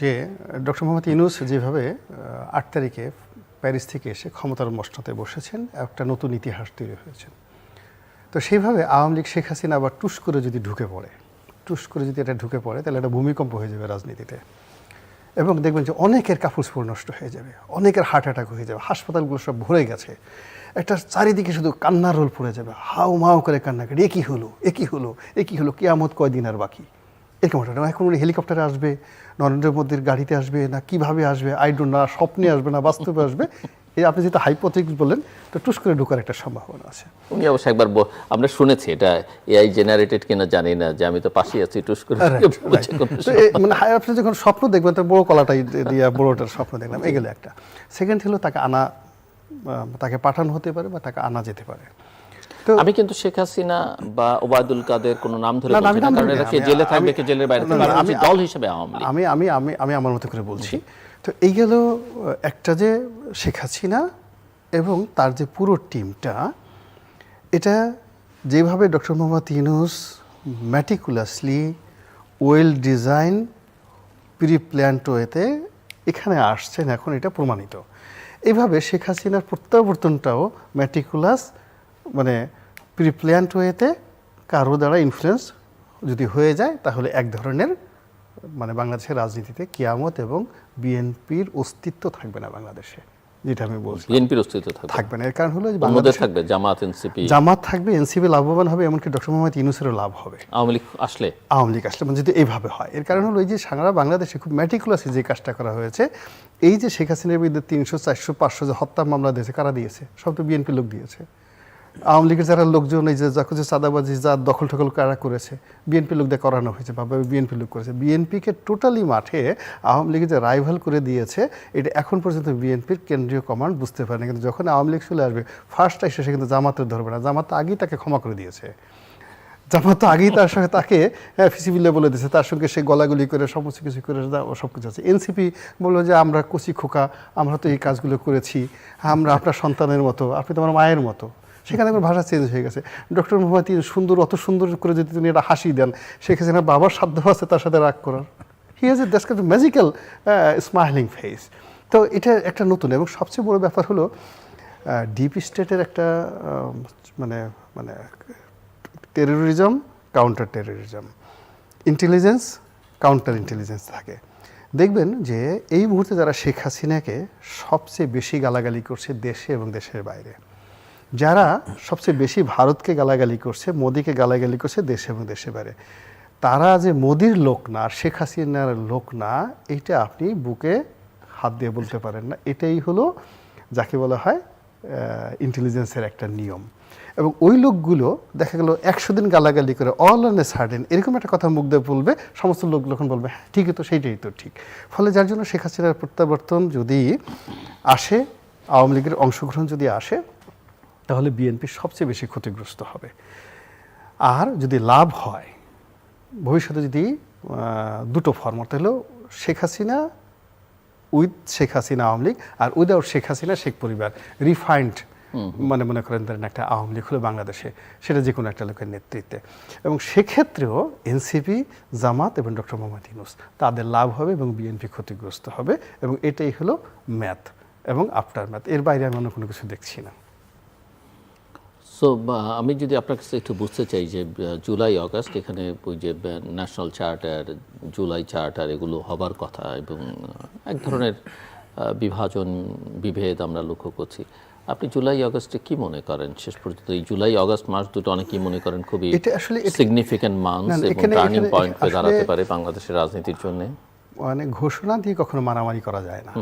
যে ডক্টর মোহাম্মদ ইউনুস যেভাবে আট তারিখে প্যারিস থেকে এসে ক্ষমতার মসনতে বসেছেন, একটা নতুন ইতিহাস তৈরি হয়েছে। তো সেইভাবে আওয়ামী লীগ শেখ হাসিনা আবার টুস করে যদি ঢুকে পড়ে, টুস করে যদি এটা ঢুকে পড়ে, তাহলে একটা ভূমিকম্প হয়ে যাবে রাজনীতিতে। এবং দেখবেন যে অনেকের কাপড় নষ্ট হয়ে যাবে, অনেকের হার্ট অ্যাটাক হয়ে যাবে, হাসপাতালগুলো সব ভরে গেছে। একটা চারিদিকে শুধু কান্নার রোল পড়ে যাবে হাউ মাউ করে কান্নাকাটি, এ কি হলো একই হলো, এ কি হলো, কেয়ামত কয়দিন আর বাকি? এরকম একটা না, এখন উনি হেলিকপ্টারে আসবে নরেন্দ্র মোদীর গাড়িতে আসবে না কীভাবে আসবে আই ডোন্ট না স্বপ্নে আসবে না বাস্তবে আসবে এই আপনি যেটা হাইপোথিক্স বললেন তো টুস করে ঢোকার একটা সম্ভাবনা আছে। উনি অবশ্য একবার আমরা শুনেছি এটা এআই জেনারেটেড কিনা জানি না যে আমি তো পাশেই আছি টুস করে মানে আপনি যখন স্বপ্ন দেখবেন তো বড় কলাটাই দিয়ে বড়টার স্বপ্ন দেখলাম এগুলো একটা। সেকেন্ড হলো তাকে আনা তাকে পাঠানো হতে পারে বা তাকে আনা যেতে পারে। আমি কিন্তু শেখ হাসিনা বা ওবায়দুল কাদের কোনো নাম ধরে জেলে থাকবে কে জেলের বাইরে থাকবে আমি দল হিসেবে আওয়ামী আমি আমি আমি আমি আমার মতো করে বলছি। তো এই গেল একটা যে শেখ হাসিনা এবং তার যে পুরো টিমটা এটা যেভাবে doctor Muhammad Yunus meticulously well design pre planned ওয়েতে এখানে আসছেন এখন এটা প্রমাণিত। এইভাবে শেখ হাসিনার প্রত্যাবর্তনটাও ম্যাটিকুলাস মানে প্রি প্ল্যান্ট ওয়েতে কারও দ্বারা ইনফ্লুয়েন্স যদি হয়ে যায় তাহলে এক ধরনের মানে বাংলাদেশের রাজনীতিতে কিয়ামত এবং বিএনপির অস্তিত্ব থাকবে না বাংলাদেশে যেটা আমি বলছি। বিএনপির অস্তিত্ব থাকবে না। এর কারণ হলো বাংলাদেশ থাকবে জামাত এনসিপি। জামাত থাকবে এনসিপি লাভবান হবে এমনকি ডক্টর মোহাম্মদ ইউনুসেরও লাভ হবে। আওয়ামী লীগ আসলে? আওয়ামী লীগ আসলে মানে যদি এইভাবে হয়। এর কারণ হলো এই যে সারা বাংলাদেশে খুব ম্যাটিকুলাসে যে কাজটা করা হয়েছে এই যে শেখ হাসিনার বিরুদ্ধে তিনশো চারশো পাঁচশো যে হত্যা মামলা দিয়েছে কারা দিয়েছে? সব তো বিএনপি লোক দিয়েছে। আওয়ামী লীগের যারা লোকজন, এই যে যে চাঁদাবাজি যা দখল টখল কারা করেছে, বিএনপি লোক দিয়ে করানো হয়েছে বা বিএনপি লোক করেছে, বিএনপিকে টোটালি মাঠে আওয়ামী লীগের যে রাইভাল করে দিয়েছে, এটা এখন পর্যন্ত বিএনপির কেন্দ্রীয় কমান্ড বুঝতে পারেনি। কিন্তু যখন আওয়ামী লীগ চলে আসবে ফার্স্ট এসে সে কিন্তু জামাতের ধরবে না। জামাত আগেই তাকে ক্ষমা করে দিয়েছে। জামাত আগেই তার সঙ্গে তাকে ফিসিবিলে বলে দিয়েছে। তার সঙ্গে সে গলাগুলি করে সমস্ত কিছু করে সব কিছু আছে। এনসিপি বলল যে, আমরা কচি খোকা, আমরা তো এই কাজগুলো করেছি। আমরা আপনার সন্তানের মতো, আপনি তো আমার মায়ের মতো। সেখানে আমার ভাষা চেঞ্জ হয়ে গেছে। ডক্টর মোহাম্মদ সুন্দর, অত সুন্দর করে যদি তিনি একটা হাসি দেন সেক্ষেত্রে বাবার সাধ্য আছে তার সাথে রাগ করার? He has a that's kind magical smiling face তো এটা একটা নতুন এবং সবচেয়ে বড় ব্যাপার হলো ডিপ স্টেটের একটা মানে মানে terrorism counter terrorism intelligence counter intelligence থাকে। দেখবেন যে এই মুহূর্তে যারা শেখ হাসিনাকে সবচেয়ে বেশি গালাগালি করছে দেশে এবং দেশের বাইরে। যারা সবচেয়ে বেশি ভারতকে গালাগালি করছে, মোদিকে গালাগালি করছে দেশে এবং দেশে বাইরে, তারা যে মোদির লোক না আর শেখ হাসিনার লোক না, এটা আপনি বুকে হাত দিয়ে বলতে পারেন না। এটাই হলো যাকে বলা হয় ইন্টেলিজেন্সের একটা নিয়ম। এবং ওই লোকগুলো দেখা গেল একশো দিন গালাগালি করে অল অন এ সার্ডেন এরকম একটা কথা মুখ দিয়ে বলবে, সমস্ত লোক যখন বলবে হ্যাঁ ঠিকই তো, সেইটাই তো ঠিক। ফলে যার জন্য শেখ হাসিনার প্রত্যাবর্তন যদি আসে, আওয়ামী লীগের অংশগ্রহণ যদি আসে তাহলে বিএনপি সবচেয়ে বেশি ক্ষতিগ্রস্ত হবে। আর যদি লাভ হয় ভবিষ্যতে যদি দুটো ফর্মত হলো শেখ হাসিনা উইথ শেখ হাসিনা আওয়ামী লীগ আর উইদাউট শেখ হাসিনা শেখ পরিবার রিফাইন্ড মানে মনে করেন ধরেন একটা আওয়ামী লীগ হলো বাংলাদেশে সেটা যে কোনো একটা লোকের নেতৃত্বে। এবং সেক্ষেত্রেও এনসিপি জামাত এবং ডক্টর মোহাম্মদ ইউনুস তাদের লাভ হবে এবং বিএনপি ক্ষতিগ্রস্ত হবে এবং এটাই হলো ম্যাথ এবং আফটার ম্যাথ এর বাইরে আমি অন্য কোনো কিছু দেখছি না। সো আমি যদি আপনার কাছে একটু বুঝতে চাই যে জুলাই আগস্ট এখানে ওই যে ন্যাশনাল চার্টার জুলাই চার্টার এগুলো হবার কথা এবং এক ধরনের বিভাজন বিভেদ আমরা লক্ষ্য করছি। আপনি জুলাই আগস্টে কি মনে করেন? শেষ পর্যন্ত এই জুলাই আগস্ট মাস দুটো অনেকেই মনে করেন খুবই এটা আসলে সিগনিফিক্যান্ট মান্থ এবং টার্নিং পয়েন্ট হয়ে দাঁড়াতে পারে বাংলাদেশের রাজনীতির জন্য। মানে ঘোষণা দিয়ে কখনো মারামারি করা যায় না।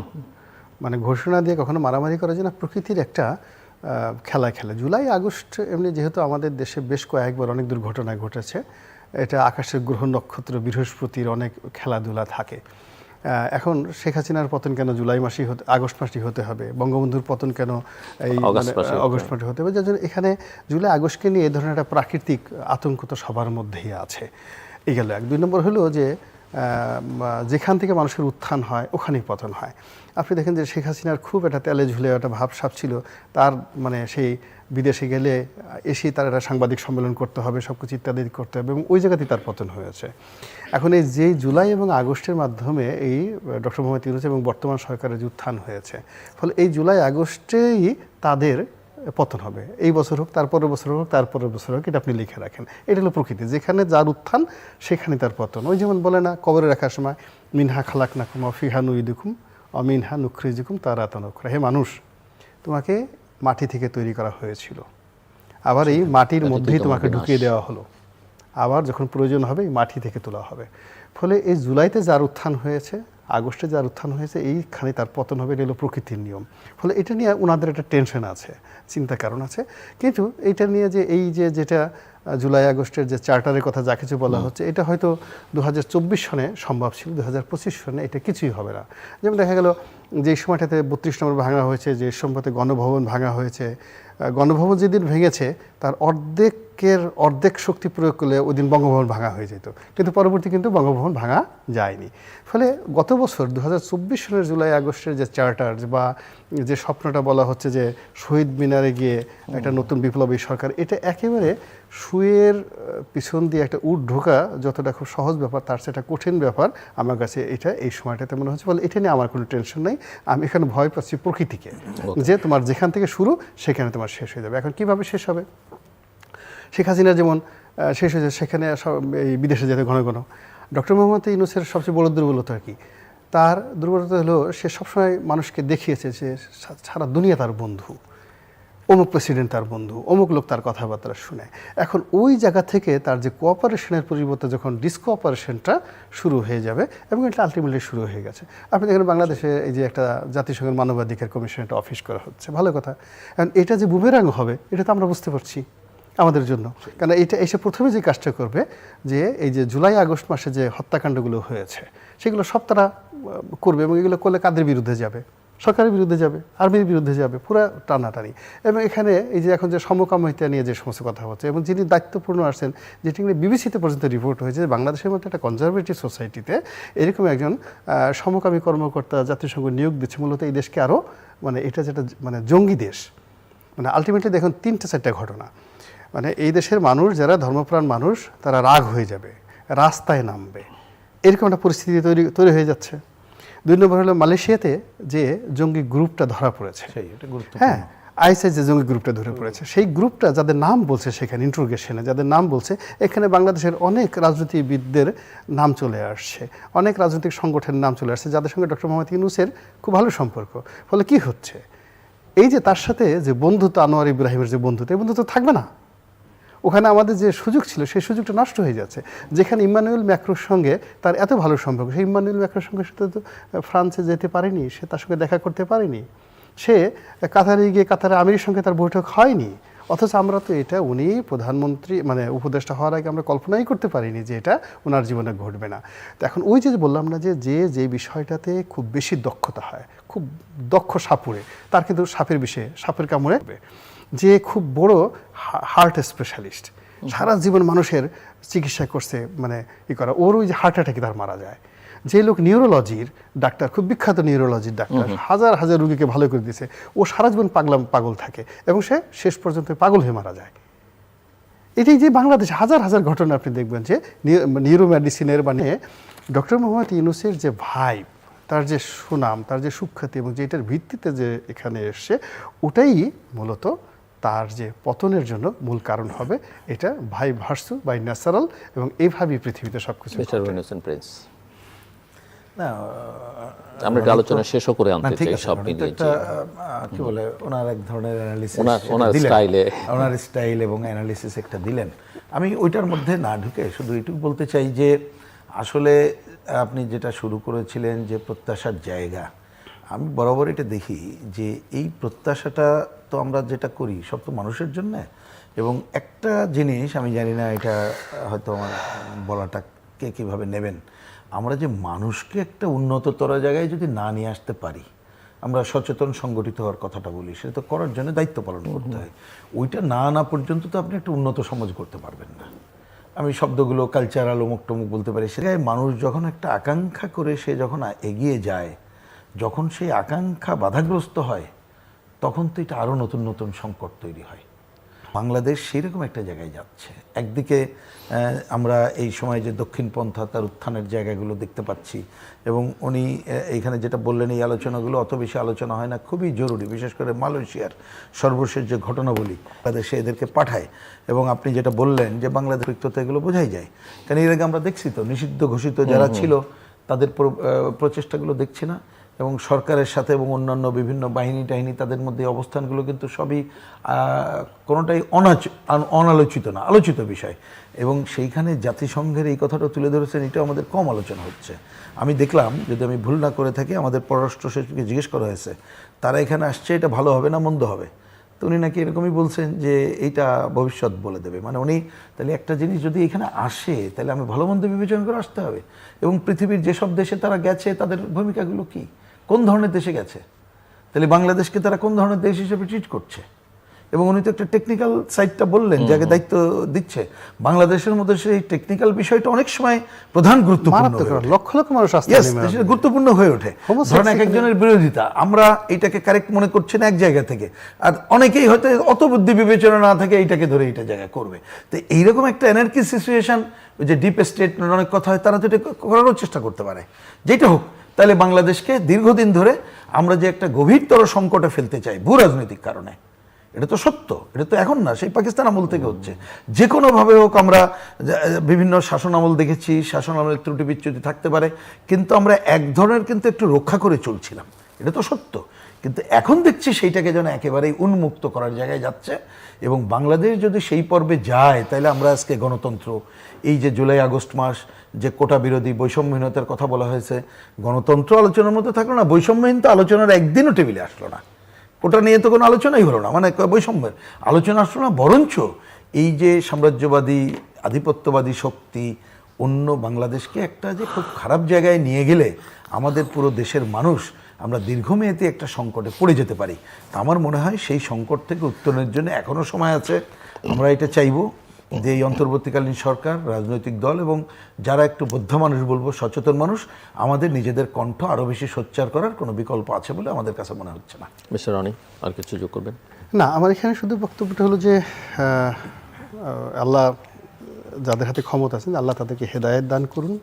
মানে ঘোষণা দিয়ে কখনো মারামারি করা যায় না। প্রকৃতির একটা খেলা খেলে। জুলাই আগস্ট এমনি যেহেতু আমাদের দেশে বেশ কয়েকবার অনেক দুর্ঘটনা ঘটেছে এটা আকাশের গ্রহ নক্ষত্র বৃহস্পতির অনেক খেলাধুলা থাকে। এখন শেখ হাসিনার পতন কেন জুলাই মাসেই হতে আগস্ট মাসেই হতে হবে? বঙ্গবন্ধুর পতন কেন এই অগাস্ট মানে, মাসে হতে হবে? যার জন্য এখানে জুলাই আগস্টকে নিয়ে এ ধরনের একটা প্রাকৃতিক আতঙ্ক তো সবার মধ্যেই আছে। এই গেল এক। দুই নম্বর হলো যে যেখান থেকে মানুষের উত্থান হয়, ওখানেই পতন হয়। আপনি দেখেন যে শেখ হাসিনার খুব একটা তেলে ঝুলে একটা ভাব সাপ ছিল। তার মানে সেই বিদেশে গেলে এসেই তার একটা সাংবাদিক সম্মেলন করতে হবে সব কিছু ইত্যাদি করতে হবে এবং ওই জায়গাতেই তার পতন হয়েছে। এখন এই যে জুলাই এবং আগস্টের মাধ্যমে এই ডক্টর মোহাম্মদ ইউনুস এবং বর্তমান সরকারের উত্থান হয়েছে, ফলে এই জুলাই আগস্টেই তাদের পতন হবে। এই বছর হোক তারপরের বছর হোক তারপরের বছর হোক এটা আপনি লিখে রাখেন। এটা হলো প্রকৃতি। যেখানে যার উত্থান সেখানে তার পতন। ওই যেমন বলে না কবরে রাখার সময় মিনহা খালাক নাকুম অফিহা নুইদুকুম অমিনহা নুখরিজুকুম তারা তনখরা হে মানুষ তোমাকে মাটি থেকে তৈরি করা হয়েছিল। আবার এই মাটির মধ্যেই তোমাকে ঢুকিয়ে দেওয়া হলো। আবার যখন প্রয়োজন হবে এই মাটি থেকে তোলা হবে। ফলে এই জুলাইতে যার উত্থান হয়েছে আগস্টে যার উত্থান হয়েছে এইখানে তার পতন হবে এটা হলো প্রকৃতির নিয়ম। ফলে এটা নিয়ে ওনাদের একটা টেনশন আছে চিন্তা কারণ আছে। কিন্তু এটা নিয়ে যে এই যে যেটা জুলাই আগস্টের যে চার্টারের কথা যা কিছু বলা হচ্ছে এটা হয়তো দু হাজার চব্বিশ সনে সম্ভব ছিল দু হাজার পঁচিশ সনে এটা কিছুই হবে না। যেমন দেখা গেল যে সময়টাতে বত্রিশ নম্বর ভাঙা হয়েছে যে সময়তে গণভবন ভাঙা হয়েছে গণভবন যেদিন ভেঙেছে তার অর্ধেকের অর্ধেক শক্তি প্রয়োগ করলে ওই দিন বঙ্গভবন ভাঙা হয়ে যেত। কিন্তু পরবর্তী কিন্তু বঙ্গভবন ভাঙা যায়নি। ফলে গত বছর দু সনের জুলাই আগস্টের যে চার্টার বা যে স্বপ্নটা বলা হচ্ছে যে শহীদ মিনারে গিয়ে একটা নতুন বিপ্লবী সরকার এটা একেবারে সুয়ের পিছন দিয়ে একটা উট ঢোকা যতটা খুব সহজ ব্যাপার তার সেটা কঠিন ব্যাপার আমার কাছে এটা এই সময়টাতে মনে হচ্ছে। বলে এটা নিয়ে আমার কোনো টেনশন নেই। আমি এখানে ভয় পাচ্ছি প্রকৃতিকে যে তোমার যেখান থেকে শুরু সেখানে তোমার শেষ হয়ে যাবে। এখন কীভাবে শেষ হবে? শেখ হাসিনা যেমন শেষ হয়েছে, সেখানে এই বিদেশে যেতে ঘন ঘন। ডক্টর মোহাম্মদ ইউনুসের সবচেয়ে বড় দুর্বলতা আর কি? তার দুর্বলতা হলো, সে সবসময় মানুষকে দেখিয়েছে যে সারা দুনিয়া তার বন্ধু। অমুক প্রেসিডেন্ট তার বন্ধু, অমুক লোক তার কথাবার্তা শুনে। এখন ওই জায়গা থেকে তার যে কোঅপারেশনের পরিবর্তে যখন ডিসকোঅপারেশনটা শুরু হয়ে যাবে, এবং এটা আলটিমেটলি শুরু হয়ে গেছে। আপনি দেখেন বাংলাদেশে এই যে একটা জাতিসংঘের মানবাধিকার কমিশন একটা অফিস করা হচ্ছে, ভালো কথা। এখন এটা যে বুমেরাং হবে, এটা তো আমরা বুঝতে পারছি। আমাদের জন্য। কারণ এটা এসে প্রথমে যে কাজটা করবে, যে এই যে জুলাই, আগস্ট মাসে যে হত্যাকাণ্ডগুলো হয়েছে, সেগুলো সব তারা করবে এবং এগুলো করলে কাদের বিরুদ্ধে যাবে? সরকারের বিরুদ্ধে যাবে, আর্মির বিরুদ্ধে যাবে, পুরো টানাটানি। এবং এখানে এই যে এখন যে সমকামিতা নিয়ে যে সমস্ত কথা হচ্ছে, এবং যিনি দায়িত্বপূর্ণ আসছেন যেটি নিয়ে বিবিসিতে পর্যন্ত রিপোর্ট হয়েছে, যে বাংলাদেশের মধ্যে একটা কনজারভেটিভ সোসাইটিতে এরকম একজন সমকামী কর্মকর্তা জাতিসংঘ নিয়োগ দিচ্ছে, মূলত এই দেশকে আরও মানে এটা যেটা মানে জঙ্গি দেশ। মানে আলটিমেটলি দেখুন, তিনটে চারটা ঘটনা। মানে এই দেশের মানুষ যারা ধর্মপ্রাণ মানুষ তারা রাগ হয়ে যাবে রাস্তায় নামবে। এরকম একটা পরিস্থিতি তৈরি তৈরি হয়ে যাচ্ছে। দুই নম্বর হলো মালয়েশিয়াতে যে জঙ্গি গ্রুপটা ধরা পড়েছে। হ্যাঁ আইএসআই যে জঙ্গি গ্রুপটা ধরে পড়েছে সেই গ্রুপটা যাদের নাম বলছে সেখানে ইন্ট্রোগেশনে যাদের নাম বলছে এখানে বাংলাদেশের অনেক রাজনীতিবিদদের নাম চলে আসছে অনেক রাজনৈতিক সংগঠনের নাম চলে আসছে যাদের সঙ্গে ডক্টর মোহাম্মদ ইউনুসের খুব ভালো সম্পর্ক। ফলে কি হচ্ছে? এই যে তার সাথে যে বন্ধুত্ব আনোয়ার ইব্রাহিমের যে বন্ধুত্ব এই বন্ধুত্ব থাকবে না। ওখানে আমাদের যে সুযোগ ছিল, সেই সুযোগটা নষ্ট হয়ে যাচ্ছে। যেখানে ইম্মানুয়েল ম্যাক্রোর সঙ্গে তার এত ভালো সম্পর্ক, সেই ইম্মানুয়েল ম্যাক্রোর সঙ্গে সে তো ফ্রান্সে যেতে পারেনি, সে তার সঙ্গে দেখা করতে পারেনি। সে কাতারে গিয়ে কাতারে আমিরের সঙ্গে তার বৈঠক হয়নি। অথচ আমরা তো এটা উনি প্রধানমন্ত্রী মানে উপদেষ্টা হওয়ার আগে আমরা কল্পনাই করতে পারিনি যে এটা ওনার জীবনে ঘটবে না। তো এখন ওই যে বললাম না যে যে যে বিষয়টাতে খুব বেশি দক্ষতা হয়, খুব দক্ষ সাপুরে, তার কিন্তু সাপের বিষয়ে, সাপের কামড়ে। যে খুব বড় হার্ট স্পেশালিস্ট সারা জীবন মানুষের চিকিৎসা করছে মানে ই করা। ওর ওই যে হার্ট অ্যাটাকে তার মারা যায়। যে লোক নিউরোলজির ডাক্তার খুব বিখ্যাত নিউরোলজির ডাক্তার হাজার হাজার রুগীকে ভালো করে দিয়েছে। ও সারা জীবন পাগলাম পাগল থাকে এবং সে শেষ পর্যন্ত পাগল হয়ে মারা যায়। এটাই যে বাংলাদেশে হাজার হাজার ঘটনা আপনি দেখবেন যে নিউরো মেডিসিনের মানে ডক্টর মোহাম্মদ ইউনুসের যে ভাইব তার যে সুনাম তার যে সুখ্যাতি এবং যেটার ভিত্তিতে যে এখানে এসছে ওটাই মূলত তার যে পতনের জন্য মূল কারণ হবে এটা ভাই ভার্সু বাই ন্যাচারাল এবং এইভাবেই পৃথিবীতে সব কিছু প্রিন্স। না আমরা একটা আলোচনা শেষও করে আনতে চাই সব মিলিয়ে একটা কি বলে ওনার এক ধরনের অ্যানালিসিস ওনার স্টাইল। এবং অ্যানালিসিস একটা দিলেন। আমি ওইটার মধ্যে না ঢুকে শুধু এইটুকু বলতে চাই যে আসলে আপনি যেটা শুরু করেছিলেন যে প্রত্যাশার জায়গা আমি বরাবর এটা দেখি যে এই প্রত্যাশাটা তো আমরা যেটা করি সব তো মানুষের জন্য। এবং একটা জিনিস আমি জানি না এটা হয়তো আমার বলাটা কে কীভাবে নেবেন। আমরা যে মানুষকে একটা উন্নততর জায়গায় যদি না নিয়ে আসতে পারি, আমরা সচেতন সংগঠিত হওয়ার কথাটা বলি, সেটা তো করার জন্য দায়িত্ব পালন করতে হয়। ওইটা না না পর্যন্ত তো আপনি একটা উন্নত সমাজ করতে পারবেন না। আমি শব্দগুলো কালচারাল অমুক টমুক বলতে পারি, সেটাই মানুষ যখন একটা আকাঙ্ক্ষা করে সে যখন এগিয়ে যায় যখন সেই আকাঙ্ক্ষা বাধাগ্রস্ত হয় তখন তো এটা আরও নতুন নতুন সংকট তৈরি হয়। বাংলাদেশ সেরকম একটা জায়গায় যাচ্ছে। একদিকে আমরা এই সময় যে দক্ষিণপন্থা তার উত্থানের জায়গাগুলো দেখতে পাচ্ছি এবং উনি আহ, এইখানে যেটা বললেন এই আলোচনাগুলো অত বেশি আলোচনা হয় না খুবই জরুরি বিশেষ করে মালয়েশিয়ার সর্বশেষ যে ঘটনাবলী বাংলাদেশে এদেরকে পাঠায়। এবং আপনি যেটা বললেন যে বাংলাদেশ এগুলো বোঝাই যায়। কারণ এর আগে আমরা দেখছি তো নিষিদ্ধ ঘোষিত যারা ছিল তাদের প্রচেষ্টাগুলো দেখছি না। এবং সরকারের সাথে এবং অন্যান্য বিভিন্ন বাহিনী টাহিনী তাদের মধ্যে অবস্থানগুলো কিন্তু সবই কোনোটাই অনাচ অনালোচিত না, আলোচিত বিষয়। এবং সেইখানে জাতিসংঘের এই কথাটা তুলে ধরেছেন এটা আমাদের কম আলোচনা হচ্ছে। আমি দেখলাম, যদি আমি ভুল না করে থাকি, আমাদের পররাষ্ট্র সচিবকে জিজ্ঞেস করা হয়েছে, তারা এখানে আসছে, এটা ভালো হবে না মন্দ হবে? তো উনি নাকি এরকমই বলছেন যে, এইটা ভবিষ্যৎ বলে দেবে। মানে উনি, তাহলে একটা জিনিস যদি এখানে আসে, তাহলে আমি ভালো মন্দ বিবেচনা করে আসতে হবে। এবং পৃথিবীর যেসব দেশে তারা গেছে, তাদের ভূমিকাগুলো কি? কোন ধরনের দেশে গেছে? তাহলে বাংলাদেশকে তারা কোন ধরনের দেশ হিসেবে ট্রিট করছে? এবং উনি তো একটা টেকনিক্যাল সাইডটা বললেন যাকে দায়িত্ব দিচ্ছে। বাংলাদেশের মধ্যে সেই টেকনিক্যাল বিষয়টা অনেক সময় প্রধান গুরুত্বপূর্ণ। লক্ষ লক্ষ মানুষ গুরুত্বপূর্ণ হয়ে ওঠে। ধরেন এক একজনের বিরোধিতা আমরা এটাকে কারেক্ট মনে করছি না এক জায়গা থেকে। আর অনেকেই হয়তো অত বুদ্ধি বিবেচনা না থাকে এইটাকে ধরে এইটা জায়গায় করবে। তো এইরকম একটা এনার্কি সিচুয়েশন যে ডিপ স্টেট অনেক কথা হয় তারা তো এটা করারও চেষ্টা করতে পারে। যেটা হোক তাহলে বাংলাদেশকে দীর্ঘদিন ধরে আমরা যে একটা গভীরতর সংকটে ফেলতে চাই ভূ রাজনৈতিক কারণে, এটা তো সত্য, এটা তো এখন না, সেই পাকিস্তান আমল থেকে হচ্ছে। যে কোনোভাবে হোক আমরা বিভিন্ন শাসন আমল দেখেছি, শাসন আমলের ত্রুটি বিচ্যুতি থাকতে পারে, কিন্তু আমরা এক ধরনের কিন্তু একটু রক্ষা করে চলছিলাম, এটা তো সত্য। কিন্তু এখন দেখছি সেইটাকে যেন একেবারেই উন্মুক্ত করার জায়গায় যাচ্ছে এবং বাংলাদেশ যদি সেই পর্বে যায়, তাহলে আমরা আজকে গণতন্ত্র, এই যে জুলাই আগস্ট মাস যে কোটা বিরোধী বৈষম্যহীনতার কথা বলা হয়েছে, গণতন্ত্র আলোচনার মধ্যে থাকল না, বৈষম্যহীন তো আলোচনার একদিনও টেবিলে আসলো না। কোটা নিয়ে তো কোনো আলোচনাই হলো না মানে বৈষম্যের আলোচনা আসলো না, বরঞ্চ এই যে সাম্রাজ্যবাদী, আধিপত্যবাদী শক্তি অন্য বাংলাদেশকে একটা যে খুব খারাপ জায়গায় নিয়ে গেলে আমাদের পুরো দেশের মানুষ আমরা দীর্ঘমেয়াদী একটা সংকটে পড়ে যেতে পারি। তা আমার মনে হয় সেই সংকট থেকে উত্তরণের জন্য এখনও সময় আছে। আমরা এটা চাইব যে এই অন্তর্বর্তীকালীন সরকার রাজনৈতিক দল এবং যারা একটু বদ্ধ মানুষ বলব সচেতন মানুষ আমাদের নিজেদের কণ্ঠ আরও বেশি সোচ্চার করার কোনো বিকল্প আছে বলে আমাদের কাছে মনে হচ্ছে না। মিস্টার রনি আর কিছু যোগ করবেন? না আমার এখানে শুধু বক্তব্যটা হলো যে আল্লাহ যাদের হাতে ক্ষমতা আছেন, আল্লাহ তাদেরকে হেদায়েত দান করুন।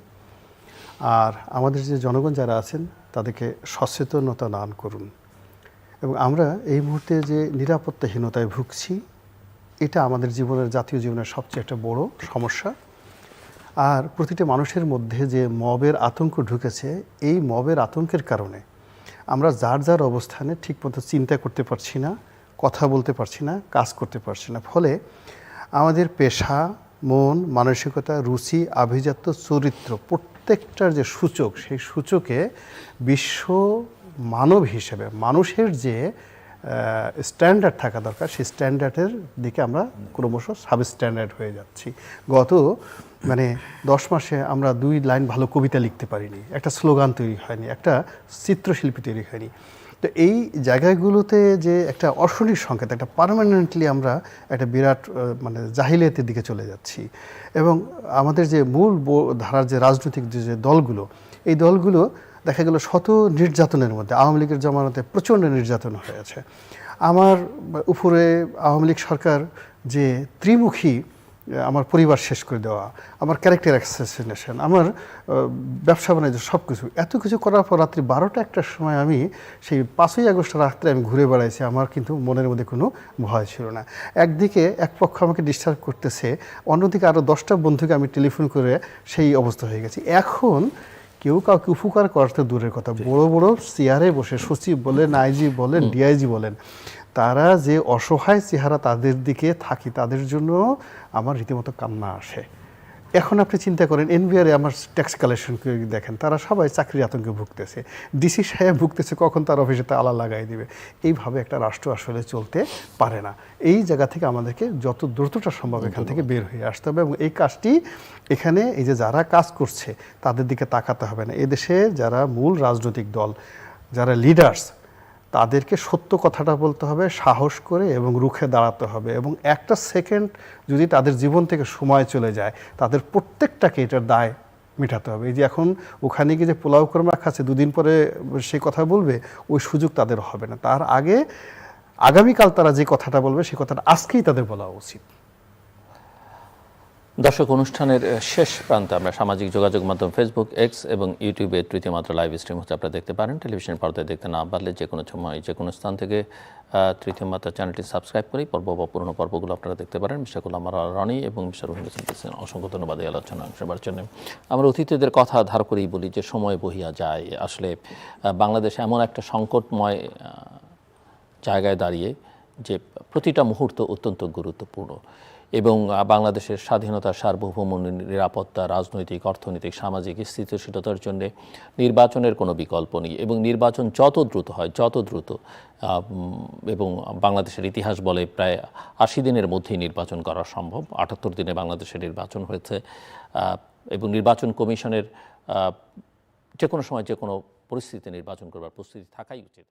আর আমাদের যে জনগণ যারা আছেন, তাদেরকে সচেতনতা দান করুন। এবং আমরা এই মুহূর্তে যে নিরাপত্তাহীনতায় ভুগছি, এটা আমাদের জীবনের, জাতীয় জীবনের সবচেয়ে একটা বড় সমস্যা। আর প্রতিটা মানুষের মধ্যে যে মবের আতঙ্ক ঢুকেছে, এই মবের আতঙ্কের কারণে আমরা যার যার অবস্থানে ঠিকমতো চিন্তা করতে পারছি না, কথা বলতে পারছি না, কাজ করতে পারছি না। ফলে আমাদের পেশা মন, মানসিকতা, রুচি, আভিজাত্য, চরিত্র, প্রত্যেকটার যে সূচক, সেই সূচকে বিশ্ব মানব হিসেবে, মানুষের যে স্ট্যান্ডার্ড থাকা দরকার, সেই স্ট্যান্ডার্ডের দিকে আমরা ক্রমশ সাব স্ট্যান্ডার্ড হয়ে যাচ্ছি। গত মানে দশ মাসে আমরা দুই লাইন ভালো কবিতা লিখতে পারিনি। একটা স্লোগান তৈরি হয়নি, একটা চিত্রশিল্পী তৈরি হয়নি। তো এই জায়গাগুলোতে যে একটা অশনির সংকেত, একটা পার্মানেন্টলি আমরা একটা বিরাট মানে জাহিলিয়াতের দিকে চলে যাচ্ছি। এবং আমাদের যে মূল ধারার যে রাজনৈতিক যে যে দলগুলো, এই দলগুলো দেখা গেল শত নির্যাতনের মধ্যে, আওয়ামী লীগের জমানাতে প্রচণ্ড নির্যাতন হয়েছে আমার উপরে আওয়ামী লীগ সরকার যে ত্রিমুখী আমার পরিবার শেষ করে দেওয়া আমার ক্যারেক্টার অ্যাসাসিনেশন আমার ব্যবসা বাণিজ্য সব কিছু এত কিছু করার পর রাত্রি বারোটা একটার সময় আমি সেই পাঁচই আগস্ট রাত্রে আমি ঘুরে বেড়াইছি আমার কিন্তু মনের মধ্যে কোনো ভয় ছিল না। একদিকে এক পক্ষ আমাকে ডিস্টার্ব করতেছে অন্যদিকে আরও দশটা বন্ধুকে আমি টেলিফোন করে সেই অবস্থা হয়ে গেছি। এখন কেউ কাউকে উপকার করার তো দূরের কথা বড় বড় চেয়ারে বসে সচিব বলেন আইজি বলেন ডিআইজি বলেন তারা যে অসহায় চেহারা তাদের দিকে থাকি তাদের জন্য আমার রীতিমতো কান্না আসে। এখন আপনি চিন্তা করেন এনবিআরে আমার ট্যাক্স কালেকশন দেখেন তারা সবাই চাকরির আতঙ্কে ভুগতেছে। ডিসি সাহেব ভুগতেছে কখন তার অফিসে তা আলা লাগাই দিবে? এইভাবে একটা রাষ্ট্র আসলে চলতে পারে না। এই জায়গা থেকে আমাদেরকে যত দ্রুতটা সম্ভব এখান থেকে বের হয়ে আসতে হবে এবং এই কাজটি এখানে এই যে যারা কাজ করছে তাদের দিকে তাকাতে হবে না। এদেশে যারা মূল রাজনৈতিক দল যারা লিডার্স তাদেরকে সত্য কথাটা বলতে হবে, সাহস করে এবং রুখে দাঁড়াতে হবে। এবং একটা সেকেন্ড যদি তাদের জীবন থেকে সময় চলে যায়, তাদের প্রত্যেকটাকে এটার দায় মেটাতে হবে। এই যে এখন ওখানে গিয়ে যে পোলাও কর্মা খাচ্ছে, দুদিন পরে সে কথা বলবে, ওই সুযোগ তাদের হবে না। তার আগে আগামীকাল তারা যে কথাটা বলবে, সে কথাটা আজকেই তাদের বলা উচিত। দর্শক অনুষ্ঠানের শেষ প্রান্তে আমরা সামাজিক যোগাযোগ মাধ্যম ফেসবুক এক্স এবং ইউটিউবে তৃতীয় মাত্রা লাইভ স্ট্রিম হচ্ছে। আপনারা দেখতে পারেন টেলিভিশন পর্দায় দেখতে না পারলে যে কোনো সময়, যে কোনো স্থান থেকে তৃতীয় মাত্রা চ্যানেলটি সাবস্ক্রাইব করি পর্ব বা পুরনো পর্বগুলো আপনারা দেখতে পারেন। মিস্টার গোলাম রনি এবং হোসেন অসংখ্য ধন্যবাদ এই আলোচনা অংশ নেবার জন্য। আমরা অতিথিদের কথা ধার করেই বলি যে, সময় বহিয়া যায়। আসলে বাংলাদেশ এমন একটা সংকটময় জায়গায় দাঁড়িয়ে যে প্রতিটা মুহূর্ত অত্যন্ত গুরুত্বপূর্ণ। এবং বাংলাদেশের স্বাধীনতা, সার্বভৌম নিরাপত্তা, রাজনৈতিক, অর্থনৈতিক, সামাজিক স্থিতিশীলতার জন্য নির্বাচনের কোনো বিকল্প নেই। এবং নির্বাচন যত দ্রুত হয়, যত দ্রুত এবং বাংলাদেশের ইতিহাস বলে প্রায় আশি দিনের মধ্যেই নির্বাচন করা সম্ভব। আটাত্তর দিনে বাংলাদেশের নির্বাচন হয়েছে। এবং নির্বাচন কমিশনের যে কোনো সময় যে কোনো পরিস্থিতিতে নির্বাচন করবার প্রস্তুতি থাকাই উচিত।